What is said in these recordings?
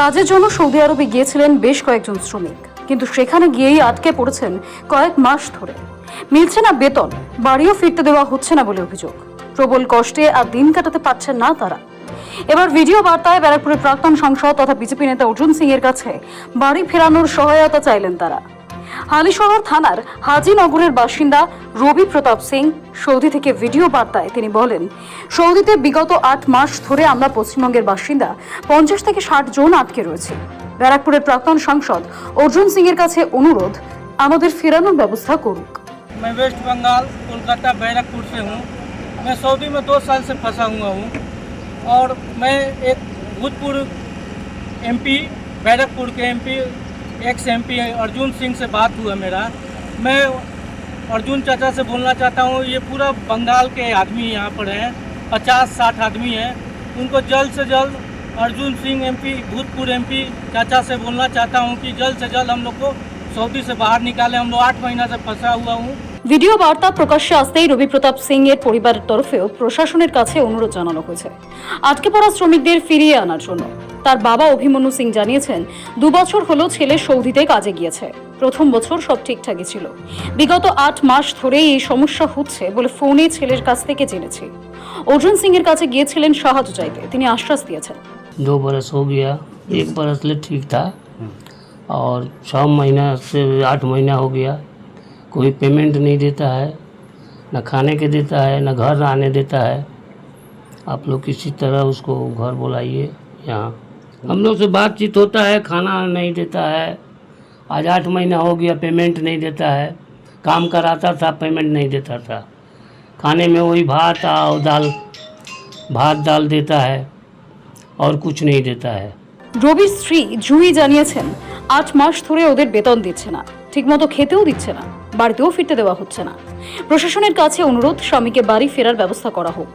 কাজের জন্য সৌদি আরবে গিয়েছিলেন বেশ কয়েকজন শ্রমিক। কিন্তু সেখানে গিয়েই আটকে পড়েছেন কয়েক মাস ধরে। মিলছে না বেতন, বাড়িও ফিরতে দেওয়া হচ্ছে না বলে অভিযোগ। প্রবল কষ্টে আর দিন কাটাতে পারছেন না তারা। এবার ভিডিও বার্তায় ব্যারাকপুরের প্রাক্তন সাংসদ তথা বিজেপি নেতা অর্জুন সিং এর কাছে বাড়ি ফেরানোর সহায়তা চাইলেন তারা। হালিশহর থানার হাজিনগরের বাসিন্দা রবি প্রতাপ সিং সৌদি থেকে ভিডিও বার্তায় তিনি বলেন সৌদিতে বিগত আট মাস ধরে আমরা পশ্চিমবঙ্গের বাসিন্দা পঞ্চাশ থেকে ষাট জন আটকে রয়েছি ব্যারাকপুরের প্রাক্তন সাংসদ অর্জুন সিং এর কাছে অনুরোধ আমাদের ফেরানোর ব্যবস্থা করুক मैं वेस्ट बंगाल कोलकाता बैरकपुर से हूँ मैं सऊदी में दो साल से फंसा हुआ हूँ और मैं एक भूतपूर्व एमपी बैरकपुर के MP x MP Arjun Singh से बात हुआ मेरा मैं अर्जुन चाचा से बोलना चाहता हूँ ये पूरा बंगाल के आदमी यहाँ पर हैं पचास साठ आदमी हैं उनको जल्द से जल्द अर्जुन सिंह एमपी भूतपूर्व एमपी चाचा से बोलना चाहता हूँ कि जल्द से जल्द हम लोग को सऊदी से बाहर निकाले हम लोग आठ महीना से फंसा हुआ हूँ ভিডিও বার্তা প্রকাশ্যে আসতেই রবি প্রতাপ সিং এর পরিবারের তরফেও প্রশাসনের কাছে অনুরোধ জানানো হয়েছে আটকে পড়া শ্রমিকদের ফিরিয়ে আনার জন্য তার বাবা অভিমন্যু সিং জানিয়েছেন দু বছর হলো ছেলে সৌদিতে কাজে গিয়েছে প্রথম বছর সব ঠিকঠাকই ছিল বিগত আট মাস ধরেই এই সমস্যা হচ্ছে বলে ফোনে ছেলের কাছ থেকে জেনেছি অর্জুন সিং এর কাছে গিয়েছিলেন সাহায্য চাইতে তিনি আশ্বাস দিয়েছেন दो बरस हो गया एक बरस ले ठीक था और छः महीना से आठ महीना हो गया कोई पेमेंट नहीं देता है न खाने के देता है न घर आने देता है आप लोग किसी तरह उसको घर बुलाइए यहाँ हम लोग से बातचीत होता है खाना नहीं देता है आज आठ महीना हो गया पेमेंट नहीं देता है काम कराता था पेमेंट नहीं देता था खाने में वही भात और दाल भात दाल देता है और कुछ नहीं देता है রবির স্ত্রী জুই জানিয়েছেন আট মাস ধরে ওদের বেতন দিচ্ছে না ঠিকমতো খেতেও দিচ্ছে না বাড়িতেও ফিরতে দেওয়া হচ্ছে না প্রশাসনের কাছে অনুরোধ স্বামীকে বাড়ি ফেরার ব্যবস্থা করা হোক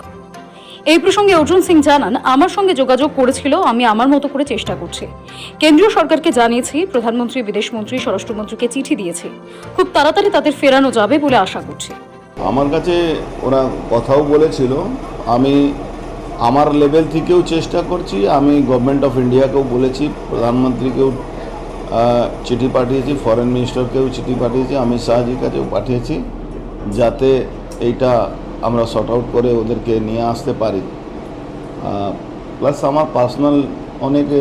এই প্রসঙ্গে অর্জুন সিং জানান, আমার সঙ্গে যোগাযোগ করেছিল, আমি আমার মতো করে চেষ্টা করছি। কেন্দ্রীয় সরকারকে জানিয়েছি, প্রধানমন্ত্রী, বিদেশমন্ত্রী, স্বরাষ্ট্রমন্ত্রীকে চিঠি দিয়েছি। খুব তাড়াতাড়ি তাদের ফেরানো যাবে বলে আশা করছি। আমার কাছে ওরা কথাও বলেছিল, আমি আমার লেভেল থেকেও চেষ্টা করছি, আমি গভর্নমেন্ট অফ ইন্ডিয়াকেও বলেছি, প্রধানমন্ত্রীকেও চিঠি পাঠিয়েছি ফরেন মিনিস্টারকেও চিঠি পাঠিয়েছি অমিত শাহজির কাছেও পাঠিয়েছি, যাতে এইটা আমরা শর্ট আউট করে ওদেরকে নিয়ে আসতে পারি। প্লাস আমার পার্সোনাল অনেকে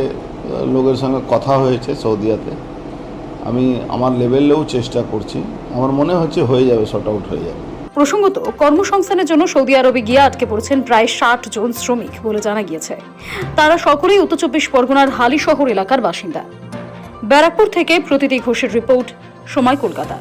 লোকের সঙ্গে কথা হয়েছে সৌদিয়াতে। আমি আমার লেভেলেও চেষ্টা করছি। আমার মনে হচ্ছে হয়ে যাবে শর্ট আউট হয়ে যাবে। প্রসঙ্গত, কর্মসংস্থানের জন্য সৌদি আরবে গিয়ে আটকে পড়েছেন প্রায় ষাট জন শ্রমিক বলে জানা গিয়েছে। তারা সকলেই উত্তর চব্বিশ পরগনার হালি শহর এলাকার বাসিন্দা। ব্যারাকপুর থেকে প্রতিটি ঘোষের রিপোর্ট সময় কলকাতা।